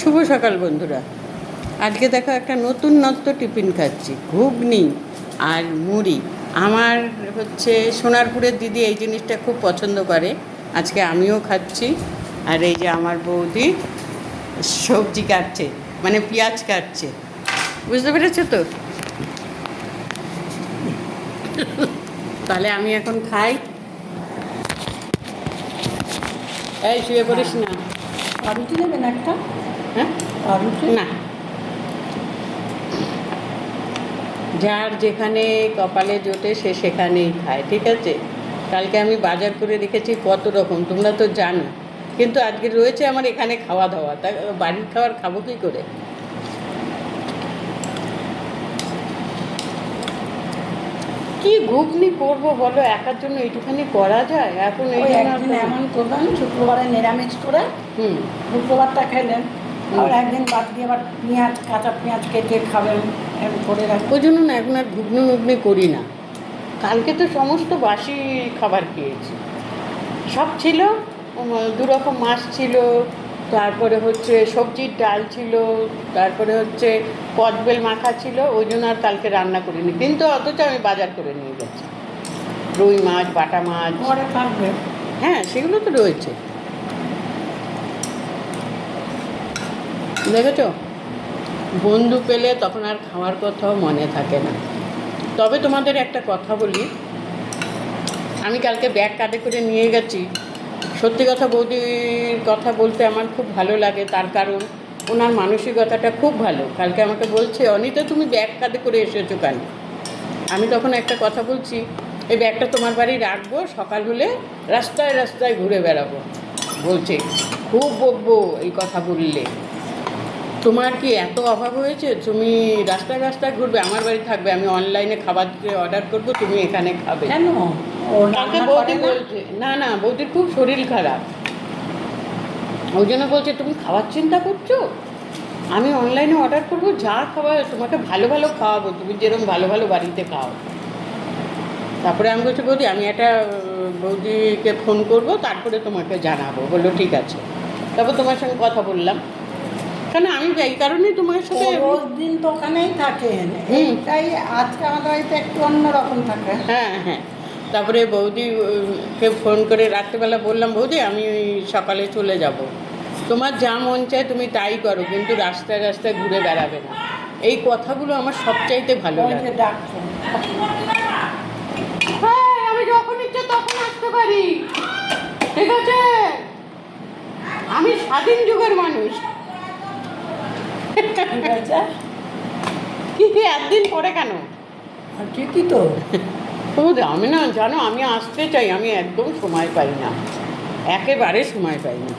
শুভ সকাল বন্ধুরা। আজকে দেখো একটা নতুন নত্ব টিফিন খাচ্ছি, ঘুগনি আর মুড়ি। আমার হচ্ছে সোনারপুরের দিদি এই জিনিসটা খুব পছন্দ করে, আজকে আমিও খাচ্ছি। আর এই যে আমার বৌদি সবজি কাটছে মানে পেঁয়াজ কাটছে। বুঝতে পেরেছ তো? তাহলে আমি এখন খাই। এই শুয়ে পড়িস না। নেবেন একটা? হ্যাঁ না। যার যেখানে কপালে জোটে সে সেখানেই খায় ঠিক আছে? কালকে আমি বাজার করে রেখেছি কত রকম তোমরা তো জানো। কিন্তু আজকে রয়েছে আমার এখানে খাওয়া দাওয়া তা বাড়ির খাবার খাব কী করে? কি ঘুগনি করব বলো একার জন্য এইটুখানি করা যায়? এখন এই এমন করবেন শুক্রবারে নিরামিষ করে হুম। শুক্রবারটা খেলেন। একদিন বাদ দিয়ে আবার পেঁয়াজ কাঁচা পেঁয়াজ কেটে খাবেন করে রাখবেন ওই জন্য না এখন আর ঘুগনি মুগনি করি না। কালকে তো সমস্ত বাসি খাবার খেয়েছি। সব ছিল দুরকম মাছ ছিল তারপরে হচ্ছে সবজির ডাল ছিল তারপরে হচ্ছে কদবেল মাখা ছিল ওই জন্য আর কালকে রান্না করিনি। কিন্তু অথচ আমি বাজার করে নিয়ে গেছি। রুই মাছ বাটা মাছ। হ্যাঁ সেগুলো তো রয়েছে। দেখেছ? বন্ধু পেলে তখন আর খাওয়ার কথাও মনে থাকে না। তবে তোমাদের একটা কথা বলি। আমি কালকে ব্যাগ কাঁধে করে নিয়ে গেছি। সত্যি কথা বৌদির কথা বলতে আমার খুব ভালো লাগে, তার কারণ ওনার মানসিকতাটা খুব ভালো। কালকে আমাকে বলছে, অনিতা, তুমি ব্যাগ কাঁধে করে এসেছ কেন? আমি তখন একটা কথা বলছি, এই ব্যাগটা তোমার বাড়ি রাখব, সকাল হলে রাস্তায় রাস্তায় ঘুরে বেড়াবো। বলছে, খুব বকবো এই কথা বললে। তোমার কি এত অভাব হয়েছে? তুমি রাস্তায় রাস্তায় ঘুরবে আমার বাড়ি থাকবে আমি অনলাইনে খাবার অর্ডার করব তুমি এখানে খাবে। কেন? রান্না বৌদি? বলছে? না না বৌদির খুব শরীর খারাপ। ওই জন্য বলছে তুমি খাওয়ার চিন্তা করছ? আমি অনলাইনে অর্ডার করব যা খাবার তোমাকে ভালো ভালো খাওয়াবো তুমি যেরকম ভালো ভালো বাড়িতে খাও। তারপরে আমি বলছি বৌদি আমি একটা বৌদিকে ফোন করব তারপরে তোমাকে জানাব। বলল ঠিক আছে। তারপর তোমার সঙ্গে কথা বললাম। কেন আমি এই কারণেই তোমার সাথে রোজ দিন তো ওখানেই থাকেন হুম। এইটাই আজকে আমাদের বাড়িতে একটু অন্যরকম থাকে। হ্যাঁ হ্যাঁ। তারপরে বৌদি উম, কে ফোন করে রাত্রেবেলা বললাম বৌদি আমি ওই সকালে চলে যাব। তোমার যা মন চায় তুমি তাই করো কিন্তু রাস্তায় রাস্তায় ঘুরে বেড়াবে না। এই কথাগুলো আমার সবচাইতে ভালো লাগে। হ্যাঁ আমি যখন ইচ্ছে তখন আসতে পারি। ঠিক আছে? আমি স্বাধীন যুগের মানুষ। একদিন পরে কেন? আর ঠিকই তো? আমি না জানো আমি আসতে চাই আমি একদম সময় পাই না। একেবারে সময় পাই না।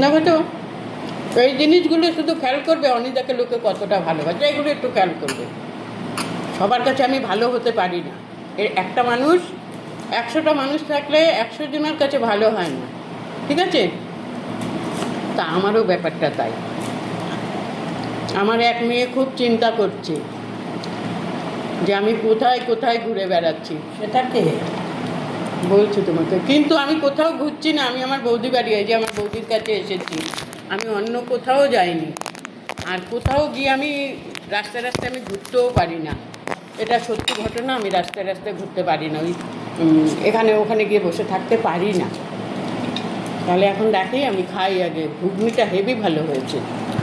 না তো এই জিনিসগুলো শুধু খেয়াল করবে অনিতাকে লোকে কতটা ভালোবাসে এগুলো একটু খেয়াল করবে। সবার কাছে আমি ভালো হতে পারি না। এর একটা মানুষ একশোটা মানুষ থাকলে একশো জনের কাছে ভালো হয় না। ঠিক আছে? তা আমারও ব্যাপারটা তাই। আমার এক মেয়ে খুব চিন্তা করছে যে আমি কোথায় কোথায় ঘুরে বেড়াচ্ছি। সেটাকে বলছি তোমাকে কিন্তু আমি কোথাও ঘুরছি না আমি আমার বৌদি বাড়ি যে আমার বৌদির কাছে এসেছি। আমি অন্য কোথাও যাইনি। আর কোথাও গিয়ে আমি রাস্তায় রাস্তায় আমি ঘুরতেও পারি না। এটা সত্যি ঘটনা আমি রাস্তায় রাস্তায় ঘুরতে পারি না। ওই এখানে ওখানে গিয়ে বসে থাকতে পারি না। তাহলে এখন দেখেই আমি খাই আগে। ঘুগনিটা হেভি ভালো হয়েছে।